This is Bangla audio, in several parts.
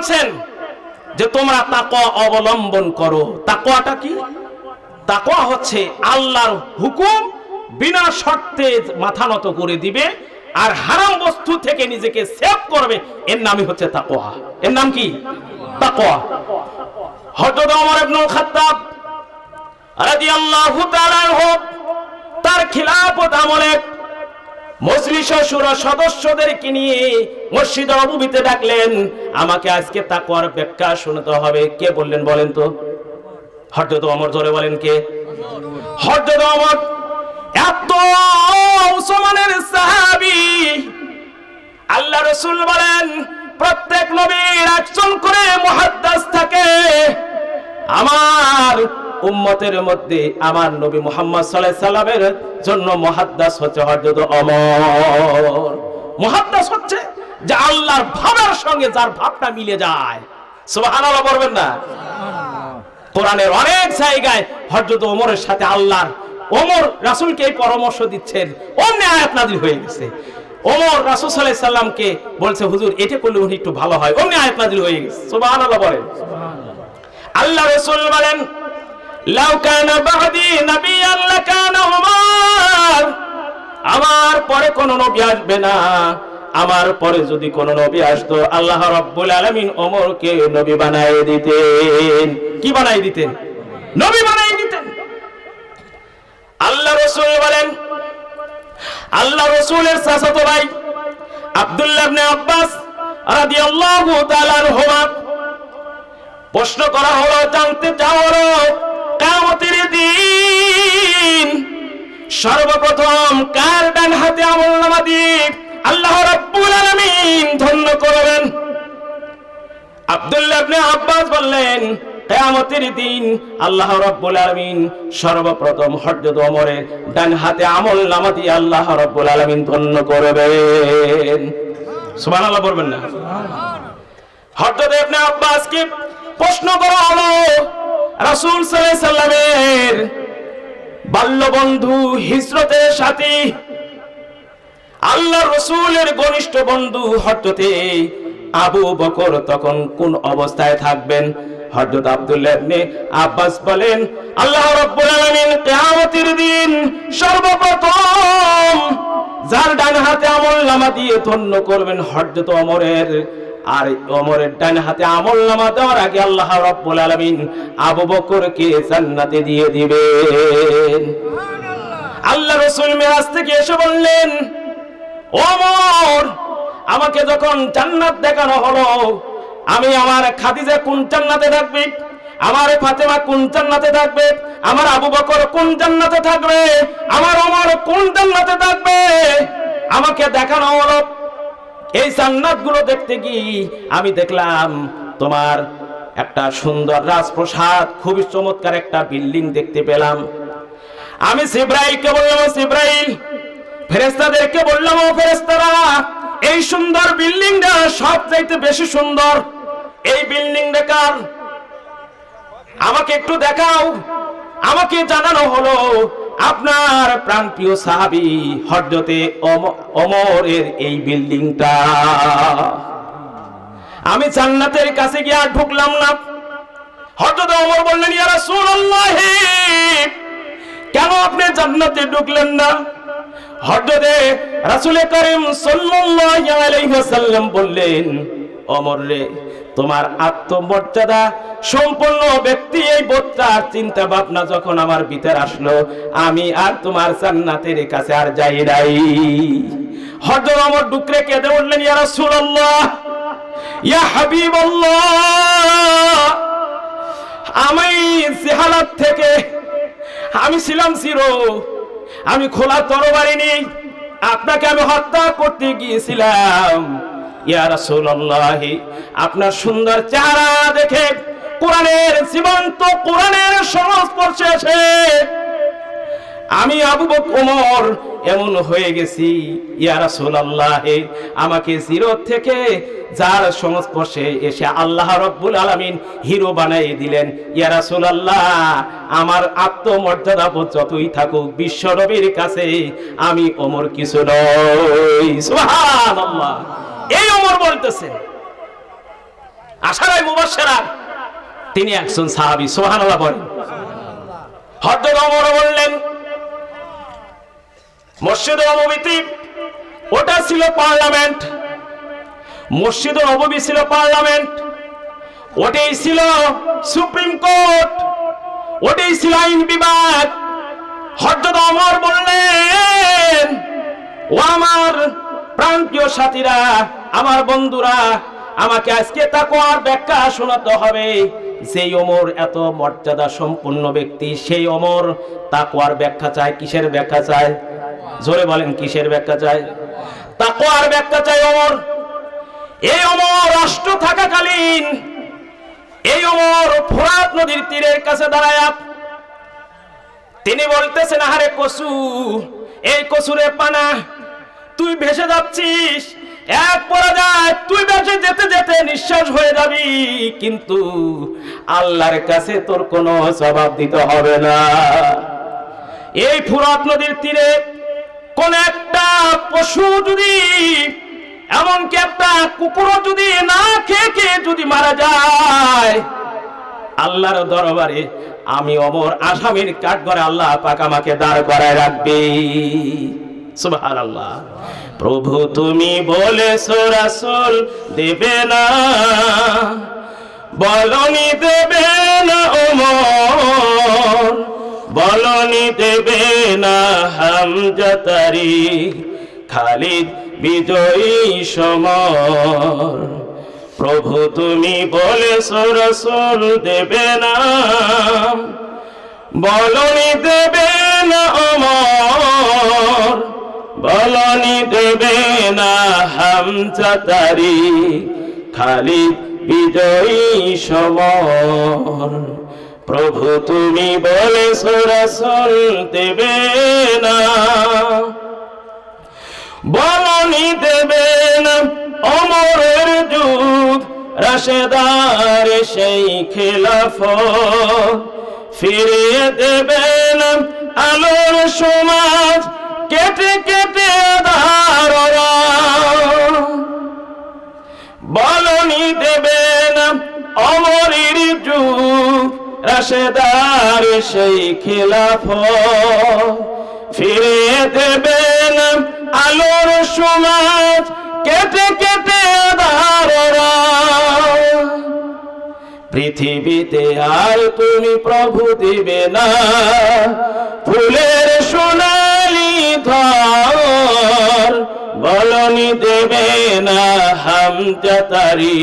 বলছেন যে তোমরা তাকওয়া অবলম্বন করো। তাকওয়াটা কি? তাকওয়া হচ্ছে আল্লাহর হুকুম বিনা শর্তে মাথা নত করে দিবে আর হারাম বস্তু থেকে নিজেকে সেভ করবে। এর নামই হচ্ছে তাকওয়া। এর নাম কি? তাকওয়া। হযরত ওমর ইবনে খাত্তাব রাদিয়াল্লাহু তাআলা তার খিলাফত আমলে মজলিস সুরা সদস্যদেরকে নিয়ে মসজিদ নববীতে ডাকলেন। আমাকে আজকে তাকওয়ার ব্যাখ্যা শুনতে হবে। কে বললেন বলেন তো? হযরত ওমর জোরে বলেন কে? হযরত ওমর। এত উসমানের সাহাবী আল্লাহ রসুল বলেন, প্রত্যেক নবীর একজন করে মুহাদ্দাস থাকে। আমার উম্মতের মধ্যে আমার নবী মোহাম্মদ আলাইহি সাল্লামের জন্য মুহাদ্দাস হচ্ছে হযরত ওমর। মুহাদ্দাস হচ্ছে যে আল্লাহর ভাবের সঙ্গে যার ভাবটা মিলে যায়। সুবহানাল্লাহ বলবেন না? কোরআনের অনেক জায়গায় হযরত ওমরের সাথে আল্লাহর ওমর রাসূলকে পরামর্শ দিচ্ছেন। অন্য আয়াত নাযিল হয়ে গেছে। ওমর রাসূল আলাইহি সাল্লামকে বলছে, হুজুর, এটা করলে উনি একটু ভালো হয়। অন্য আয়াত নাযিল হয়ে গেছে। সুবহানাল্লাহ বলেন। আল্লাহ রাসূল বলেন লাউ কানা বাদি নাবিয়ান লাকানা ওমর আমার পরে কোন নবী আসবে না। আমার পরে যদি কোন নবী আসতো, আল্লাহ রাব্বুল আলামিন ওমরকে নবী বানায় দিতেন। কি বানাই দিতেন? নবী বানাই দিতেন। আল্লাহ রাসূল বলেন, আল্লাহ রাসূলের চাচাতো ভাই আব্দুল্লাহ ইবনে আব্বাস রাদিয়াল্লাহু তাআলা প্রশ্ন করা হলো, জানতে চাওয়া হলো কিয়ামতের দিন সর্বপ্রথম কার ডান হাতে আমল নামা দিয়ে আল্লাহ রাব্বুল আলামিন ধন্য করবেন? আব্দুল্লাহ ইবনে আব্বাস বললেন, কিয়ামতের দিন আল্লাহ রাব্বুল আলামিন সর্বপ্রথম হযরত ওমরের ডান হাতে আমল নামা দিয়ে আল্লাহ রাব্বুল আলামিন ধন্য করবেন। সুবহানাল্লাহ বলবেন না? হযরত ইবনে আব্বাসকে প্রশ্ন করা হলো রাসূল সাল্লামের বাল্য বন্ধু হিজরতের সাথী আল্লাহ রসুলের ঘনিষ্ঠ বন্ধু হঠাতে আবু বকর তখন কোন অবস্থায় থাকবেন? হযরত আব্দুল্লাহ ইবনে আব্বাস বলেন, আল্লাহ রাব্বুল আলামিন কিয়ামতের দিন সর্বপ্রথম যার ডান হাতে আমল নামা দিয়ে ধন্য করবেন হযরত ওমরের আর ওমরের ডান হাতে আমল নামা দেওয়ার আগে আল্লাহ রাব্বুল আলামিন আবু বকরকে জান্নাতে দিয়ে দিবেন। আল্লাহ রসুল মেরাজ থেকে এসে বললেন ওমর আমাকে যখন জান্নাত দেখানো হলো, আমি আমার খাদিজা কোন জান্নাতে থাকবে? আমার ফাতেমা কোন জান্নাতে থাকবে? আমার আবু বকর কোন জান্নাতে থাকবে? আমার ওমর কোন জান্নাতে থাকবে? আমাকে দেখানো হলো এই জান্নাতগুলো দেখতে কি আমি দেখলাম তোমার একটা সুন্দর রাজপ্রসাদ, খুবই চমৎকার একটা বিল্ডিং দেখতে পেলাম। আমি সিব্রাইলকে বললাম সিব্রাইল ফেরেস্তাদেরকে বললাম, ও ফেরেস্তারা এই সুন্দর বিল্ডিংটা সব চাইতে বেশি সুন্দর। এই বিল্ডিংটা কার? আমাকে একটু দেখাও, আমাকে জানানো হলো আপনার প্রাণপ্রিয় সাহাবি হরজতে অমরের এই বিল্ডিংটা। আমি জান্নাতের কাছে গিয়ে আর ঢুকলাম না। হযরত অমর বললেন, ইয়া রাসূলুল্লাহ, কেন আপনি জান্নাতে ঢুকলেন না? হযরতে রাসূল করিম সাল্লাল্লাহু আলাইহি ওয়াসাল্লাম বললেন ওমর রে তোমার আত্মমর্যাদা সম্পূর্ণ ব্যক্তি এই বোধটার চিন্তা ভাবনা যখন আমার ভিতর আসলো, আমি আর তোমার জান্নাতের কাছে আর যাই নাই। হযরত অমর ডুকরে কেঁদে উঠলেন, ইয়া রাসূলুল্লাহ, ইয়া হাবিবাল্লাহ, আমি জেহালাত থেকে, আমি ছিলাম চিরো আমি খোলা তরবারি নেই, আপনাকে আমি হত্যা করতে গিয়েছিলাম। ইয়া আপনার সুন্দর চেহারা দেখে কোরআনের জীবন্ত, কোরআনের সংস্পর্শে এসে আমি আবু বকর এমন হয়ে গেছি, ইয়া আমাকে জিরো থেকে যার সংস্পর্শে এসে আল্লাহ রব্বুল আলামিন হিরো বানিয়ে দিলেন। ইয়া রাসূলুল্লাহ, আমার আত্মমর্যাদা বোধ যতই থাকুক, বিশ্ব কাছে আমি ওমর কিছু নই। সুবহানাল্লাহ। এই ওমর বলতেছেন আশারাই মুবাশশারা, তিনি একজন সাহাবী, সুবহানাল্লাহ বলেন। হযরত ওমর বললেন, মসজিদ নববীতে ওটা ছিল পার্লামেন্ট, মসজিদ নববী ছিল পার্লামেন্ট, ওটাই ছিল সুপ্রিম কোর্ট, ওটাই ছিল আইন বিভাগ। হযরত ওমর বললেন, ও আমার প্রান্তীয় সাথীরা আমার বন্ধুরা, আমাকে আজকে তাকওয়ার ব্যাখ্যা শোনাতে হবে। সেই ওমর এত মর্যাদা সম্পন্ন ব্যক্তি, সেই ওমর তাকওয়ার ব্যাখ্যা চায়, কিসের ব্যাখ্যা চায়? জোরে বলেন, কিসের ব্যাখ্যা চায়? তাকওয়ার ব্যাখ্যা চায় ওমর। এই অমর রাষ্ট্র থাকাকালীন, এই অমর ফোরাত নদীর তীরের কাছে দাঁড়ায়। তিনি বলতেছেন, আহারে কসু, এই কসুরে পানা, তুই ভেসে যাচ্ছিস এক পরা যায় তুই ভেসে যেতে যেতে নিঃশ্বাস হয়ে যাবি। কিন্তু আল্লাহর কাছে তোর কোনো জবাব দিতে হবে না। এই ফুরাত নদীর তীরে কোন একটা পশু যদি, এমনকি একটা কুকুরও যদি না খেয়ে খেয়ে যদি মারা যায়, আল্লাহর দরবারে আমি অমর আসামির কাঠ করে আল্লাহ পাক আমাকে দাঁড় করায় রাখবে। প্রভু, তুমি বলেছ রাসূল দেবে না, বলনি দেবে না ওমর, বলনি দেবে না হামজাতারি খালিদ বিজয়ী সমর। প্রভু, তুমি বলেছ রাসূল দেবে না, বলনি দেবে না অমর বলনি দেবে না হামজাতারি খালি বিজয়ী সমর। প্রভু তুমি বলেছ রাসূল দেবে না। বলনি দেবেন অমরের যুগ, রাশেদার সেই খেলাফ ফিরিয়ে দেবেন আলোর সমাজ, কেটে কেটে রাশেদার সেই খেলাফ ফিরিয়ে দেবেন আলোর সমাজ, কেটে কেটে ধারণা পৃথিবীতে আর তুমি প্রভু দিবে না, ফুলের সোনালি ধর। বলনি দেবে না হামজাতারি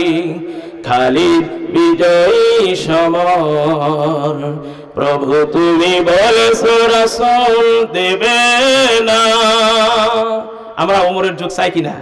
খালি বিজয়ী সমর। প্রভু তুমি বলেছ রাসূল দেবে না। আমরা ওমরের যুগ চাই কিনা?